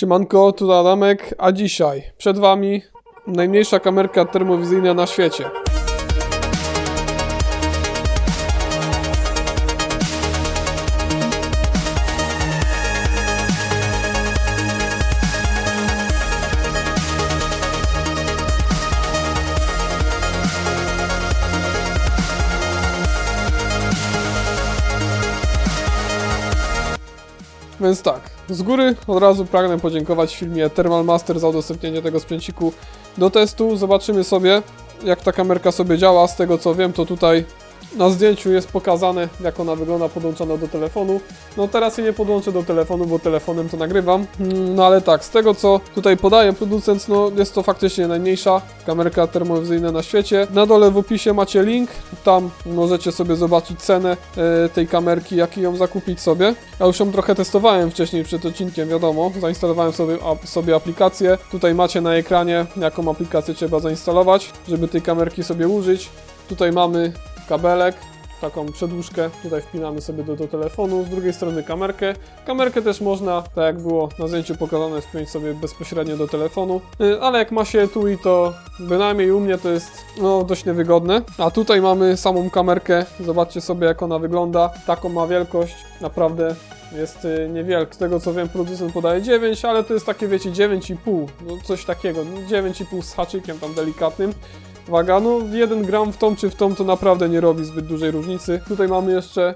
Siemanko, tu Adamek, a dzisiaj przed Wami najmniejsza kamerka termowizyjna na świecie. Więc tak, z góry od razu pragnę podziękować filmie Thermal Master za udostępnienie tego sprzęciku do testu. Zobaczymy sobie, jak ta kamerka sobie działa. Z tego co wiem, to tutaj na zdjęciu jest pokazane, jak ona wygląda podłączona do telefonu. No teraz jej nie podłączę do telefonu, bo telefonem to nagrywam. Mm, No ale tak, z tego co tutaj podaje producent, no jest to faktycznie najmniejsza kamerka termowizyjna na świecie. Na dole w opisie macie link, tam możecie sobie zobaczyć cenę e, tej kamerki, jak ją zakupić sobie. Ja już ją trochę testowałem wcześniej przed odcinkiem, wiadomo. Zainstalowałem sobie, sobie aplikację. Tutaj macie na ekranie, jaką aplikację trzeba zainstalować, żeby tej kamerki sobie użyć. Tutaj mamy kabelek, taką przedłużkę, tutaj wpinamy sobie do, do telefonu, z drugiej strony kamerkę. Kamerkę też można, tak jak było na zdjęciu pokazane, wpiąć sobie bezpośrednio do telefonu, Y, ale jak ma się etui, to bynajmniej u mnie to jest no, dość niewygodne. A tutaj mamy samą kamerkę, zobaczcie sobie jak ona wygląda, taką ma wielkość, naprawdę jest y, niewielka. Z tego co wiem, producent podaje 9, ale to jest takie, wiecie, 9,5, no coś takiego, no, 9,5 z haczykiem tam delikatnym. Waga, no 1 gram w tą czy w tą to naprawdę nie robi zbyt dużej różnicy. Tutaj mamy jeszcze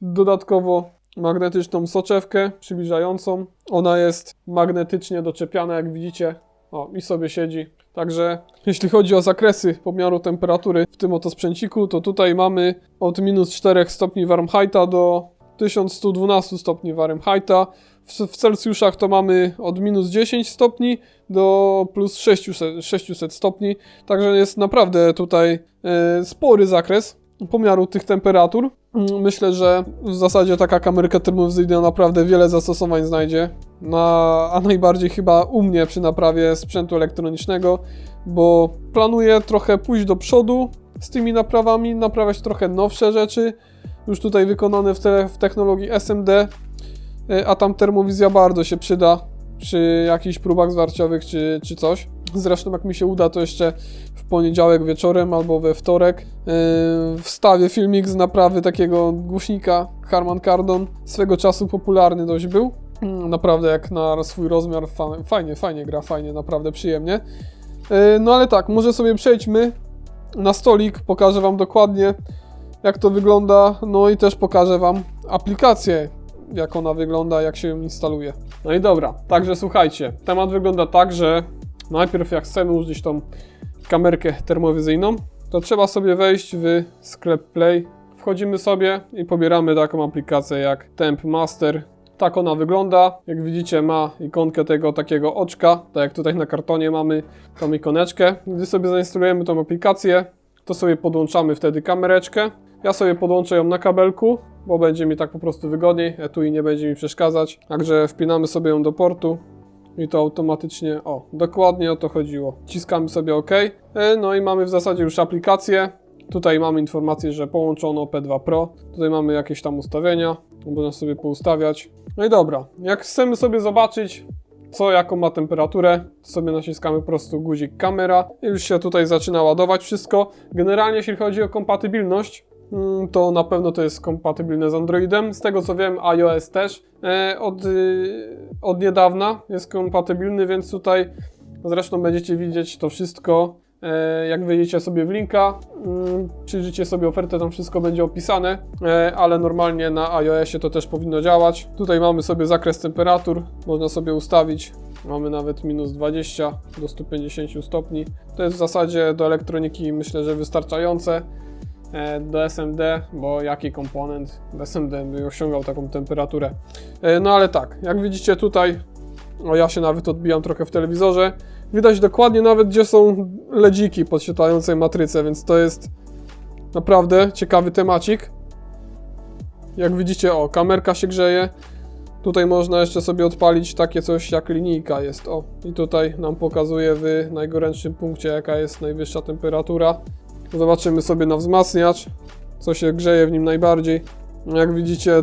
dodatkowo magnetyczną soczewkę przybliżającą. Ona jest magnetycznie doczepiana, jak widzicie. O, i sobie siedzi. Także jeśli chodzi o zakresy pomiaru temperatury w tym oto sprzęciku, to tutaj mamy od minus 4 stopni Fahrenheita do 1112 stopni Fahrenheita. W, Celsjuszach to mamy od minus 10 stopni do plus 600, 600 stopni. Także jest naprawdę tutaj e, spory zakres pomiaru tych temperatur. Mm, Myślę, że w zasadzie taka kamerka termowizyjna naprawdę wiele zastosowań znajdzie. Na, a najbardziej chyba u mnie przy naprawie sprzętu elektronicznego, bo planuję trochę pójść do przodu z tymi naprawami, naprawiać trochę nowsze rzeczy, już tutaj wykonane w, te, w technologii SMD, a tam termowizja bardzo się przyda przy jakichś próbach zwarciowych czy, czy coś. Zresztą jak mi się uda, to jeszcze w poniedziałek wieczorem albo we wtorek yy, wstawię filmik z naprawy takiego głośnika Harman Kardon. Swego czasu popularny dość był. Mm, Naprawdę jak na swój rozmiar fa- fajnie, fajnie gra, fajnie, naprawdę przyjemnie. Yy, No ale tak, może sobie przejdźmy na stolik, pokażę Wam dokładnie jak to wygląda, no i też pokażę Wam aplikację, jak ona wygląda, jak się ją instaluje. No i dobra, także słuchajcie, temat wygląda tak, że najpierw jak chcemy użyć tą kamerkę termowizyjną, to trzeba sobie wejść w sklep Play. Wchodzimy sobie i pobieramy taką aplikację jak Temp Master. Tak ona wygląda. Jak widzicie, ma ikonkę tego takiego oczka, tak jak tutaj na kartonie mamy tą ikoneczkę. Gdy sobie zainstalujemy tą aplikację, to sobie podłączamy wtedy kamereczkę. Ja sobie podłączę ją na kabelku, bo będzie mi tak po prostu wygodniej, etui nie będzie mi przeszkadzać. Także wpinamy sobie ją do portu i to automatycznie, o, dokładnie o to chodziło. Ciskamy sobie OK, E, no i mamy w zasadzie już aplikację. Tutaj mamy informację, że połączono P2 Pro. Tutaj mamy jakieś tam ustawienia, można sobie poustawiać. No i dobra, jak chcemy sobie zobaczyć, co jaką ma temperaturę, to sobie naciskamy po prostu guzik kamera i już się tutaj zaczyna ładować wszystko. Generalnie jeśli chodzi o kompatybilność, to na pewno to jest kompatybilne z Androidem. Z tego co wiem, iOS też e, od, y, od niedawna jest kompatybilny, więc tutaj zresztą będziecie widzieć to wszystko. e, Jak wejdziecie sobie w linka, mm, przyjrzycie sobie ofertę, tam wszystko będzie opisane, e, ale normalnie na iOSie to też powinno działać. Tutaj mamy sobie zakres temperatur, można sobie ustawić. Mamy nawet minus 20 do 150 stopni. To jest w zasadzie do elektroniki myślę, że wystarczające do SMD, bo jaki komponent SMD by osiągał taką temperaturę. E, No ale tak, jak widzicie tutaj, o ja się nawet odbijam trochę w telewizorze, widać dokładnie nawet gdzie są ledziki podświetlające matrycę, więc to jest naprawdę ciekawy temacik. Jak widzicie, o, kamerka się grzeje. Tutaj można jeszcze sobie odpalić takie coś jak linijka jest, o. I tutaj nam pokazuje w najgorętszym punkcie jaka jest najwyższa temperatura. Zobaczymy sobie na wzmacniacz, co się grzeje w nim najbardziej. Jak widzicie,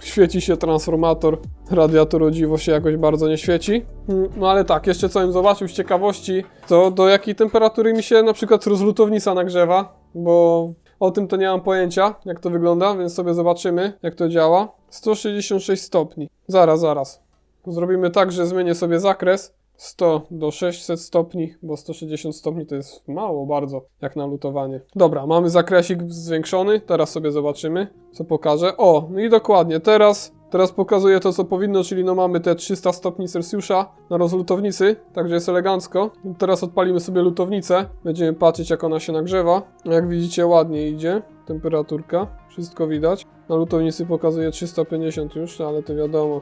świeci się transformator, radiator dziwo się jakoś bardzo nie świeci. Mm, No ale tak, jeszcze co bym zobaczył z ciekawości, to do jakiej temperatury mi się na przykład rozlutownica nagrzewa, bo o tym to nie mam pojęcia, jak to wygląda, więc sobie zobaczymy, jak to działa. 166 stopni. Zaraz, zaraz. Zrobimy tak, że zmienię sobie zakres 100 do 600 stopni, bo 160 stopni to jest mało bardzo, jak na lutowanie. Dobra, mamy zakresik zwiększony, teraz sobie zobaczymy, co pokaże. O, no i dokładnie, teraz, teraz pokazuje to, co powinno, czyli no mamy te 300 stopni Celsjusza na rozlutownicy, także jest elegancko. Teraz odpalimy sobie lutownicę, będziemy patrzeć, jak ona się nagrzewa. Jak widzicie, ładnie idzie temperaturka, wszystko widać. Na lutownicy pokazuje 350 już, ale to wiadomo,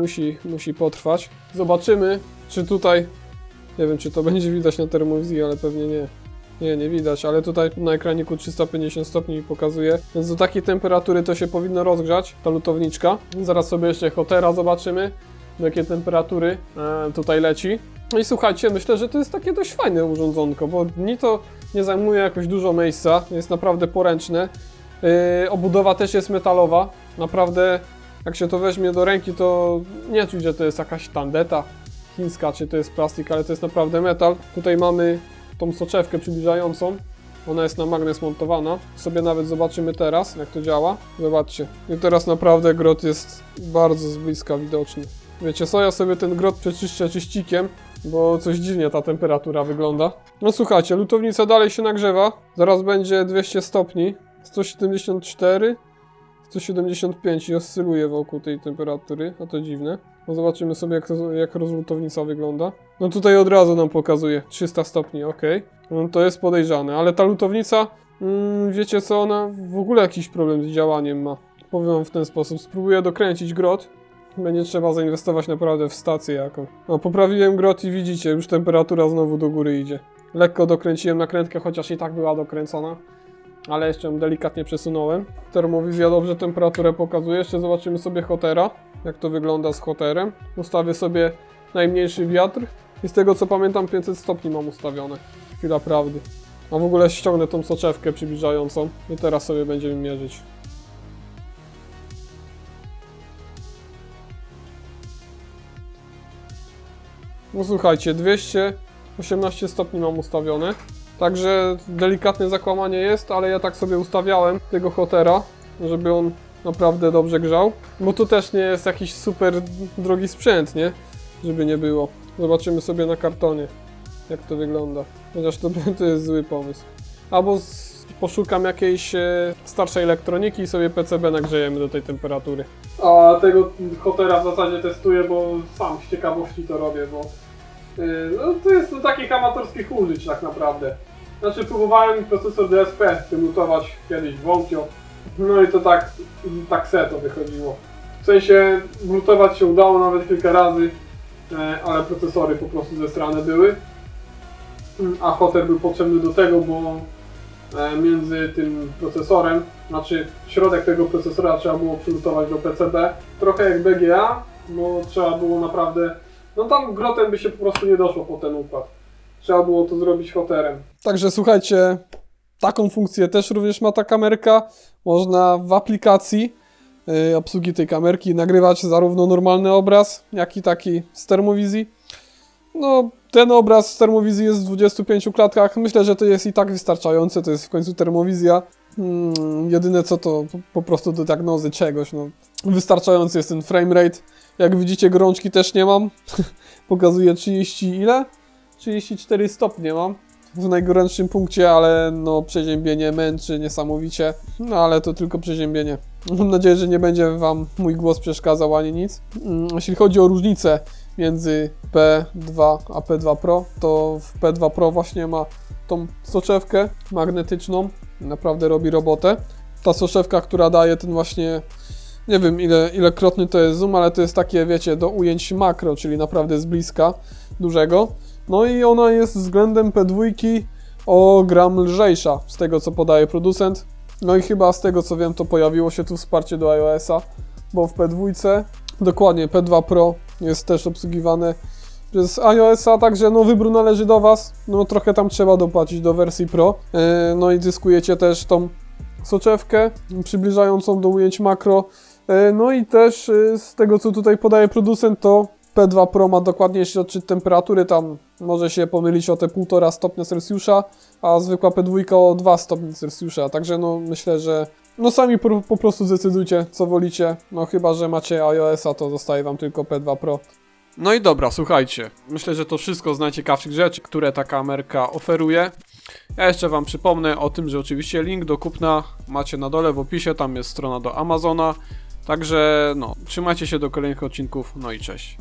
musi, musi potrwać. Zobaczymy, czy tutaj, nie wiem czy to będzie widać na termowizji, ale pewnie nie. Nie, nie widać, ale tutaj na ekraniku 350 stopni pokazuje, więc do takiej temperatury to się powinno rozgrzać, ta lutowniczka. Zaraz sobie jeszcze hotera zobaczymy, do jakiej temperatury e, tutaj leci. No i słuchajcie, myślę, że to jest takie dość fajne urządzonko, bo ni to nie zajmuje jakoś dużo miejsca, jest naprawdę poręczne. Yy, obudowa też jest metalowa, naprawdę jak się to weźmie do ręki, to nie czuć, że to jest jakaś tandeta chińska, czy to jest plastik, ale to jest naprawdę metal. Tutaj mamy tą soczewkę przybliżającą. Ona jest na magnes montowana. Sobie nawet zobaczymy teraz, jak to działa. Zobaczcie. I teraz naprawdę grot jest bardzo z bliska widoczny. Wiecie co, ja sobie ten grot przeczyszczę czyścikiem, bo coś dziwnie ta temperatura wygląda. No słuchajcie, lutownica dalej się nagrzewa. Zaraz będzie 200 stopni. 174. 175 i oscyluje wokół tej temperatury, a to dziwne. No zobaczymy sobie jak, jak rozlutownica wygląda. No tutaj od razu nam pokazuje 300 stopni, ok. No to jest podejrzane, ale ta lutownica, mm, wiecie co, ona w ogóle jakiś problem z działaniem ma. Powiem wam w ten sposób, spróbuję dokręcić grot. Będzie trzeba zainwestować naprawdę w stację jaką. No poprawiłem grot i widzicie, już temperatura znowu do góry idzie. Lekko dokręciłem nakrętkę, chociaż i tak była dokręcona ale jeszcze ją delikatnie przesunąłem. Termowizja dobrze temperaturę pokazuje. Jeszcze zobaczymy sobie hotera, jak to wygląda z hoterem. Ustawię sobie najmniejszy wiatr i z tego co pamiętam 500 stopni mam ustawione. Chwila prawdy. A w ogóle ściągnę tą soczewkę przybliżającą i teraz sobie będziemy mierzyć. No słuchajcie, 218 stopni mam ustawione. Także delikatne zakłamanie jest, ale ja tak sobie ustawiałem tego hotera, żeby on naprawdę dobrze grzał. Bo to też nie jest jakiś super drogi sprzęt, nie? Żeby nie było. Zobaczymy sobie na kartonie, jak to wygląda. Chociaż to, to jest zły pomysł. Albo z, poszukam jakiejś e, starszej elektroniki i sobie PCB nagrzejemy do tej temperatury. A tego hotera w zasadzie testuję, bo sam z ciekawości to robię, bo No to jest do takich amatorskich użyć tak naprawdę. Znaczy próbowałem procesor DSP tym lutować kiedyś w Wonkio. No i to tak, tak se to wychodziło. W sensie lutować się udało nawet kilka razy, e, ale procesory po prostu zesrane były. A hoter był potrzebny do tego, bo e, między tym procesorem, znaczy środek tego procesora trzeba było przylutować do PCB. Trochę jak BGA, bo trzeba było naprawdę no tam grotem by się po prostu nie doszło po ten układ. Trzeba było to zrobić hoterem. Także słuchajcie, taką funkcję też również ma ta kamerka. Można w aplikacji y, obsługi tej kamerki nagrywać zarówno normalny obraz, jak i taki z termowizji. No, ten obraz z termowizji jest w 25 klatkach. Myślę, że to jest i tak wystarczające. To jest w końcu termowizja. Hmm, jedyne co to po, prostu do diagnozy czegoś. No. Wystarczający jest ten framerate. Jak widzicie, gorączki też nie mam. Pokazuje 30 ile? 34 stopnie mam. W najgorętszym punkcie, ale no przeziębienie męczy niesamowicie. No ale to tylko przeziębienie. Mam nadzieję, że nie będzie Wam mój głos przeszkadzał ani nic. Mm, Jeśli chodzi o różnicę między P2 a P2 Pro, to w P2 Pro właśnie ma tą soczewkę magnetyczną. Naprawdę robi robotę. Ta soczewka, która daje ten właśnie nie wiem ile, ilekrotny to jest zoom, ale to jest takie, wiecie, do ujęć makro, czyli naprawdę z bliska, dużego. No i ona jest względem P2 o gram lżejsza, z tego co podaje producent. No i chyba z tego co wiem, to pojawiło się tu wsparcie do iOS-a, bo w P2, dokładnie P2 Pro jest też obsługiwane przez iOS-a, także no wybór należy do Was. No trochę tam trzeba dopłacić do wersji Pro. Yy, no i zyskujecie też tą soczewkę przybliżającą do ujęć makro. E, No i też e, z tego co tutaj podaje producent to P2 Pro ma dokładniejszy odczyt temperatury, tam może się pomylić o te 1,5 stopnia Celsjusza, a zwykła P2 o 2 stopnie Celsjusza, także no myślę, że no sami po, po prostu zdecydujcie co wolicie, no chyba, że macie iOS-a to zostaje wam tylko P2 Pro. No i dobra, słuchajcie, myślę, że to wszystko z najciekawszych rzeczy, które ta kamerka oferuje. Ja jeszcze wam przypomnę o tym, że oczywiście link do kupna macie na dole w opisie, tam jest strona do Amazona. Także no, trzymajcie się do kolejnych odcinków, no i cześć.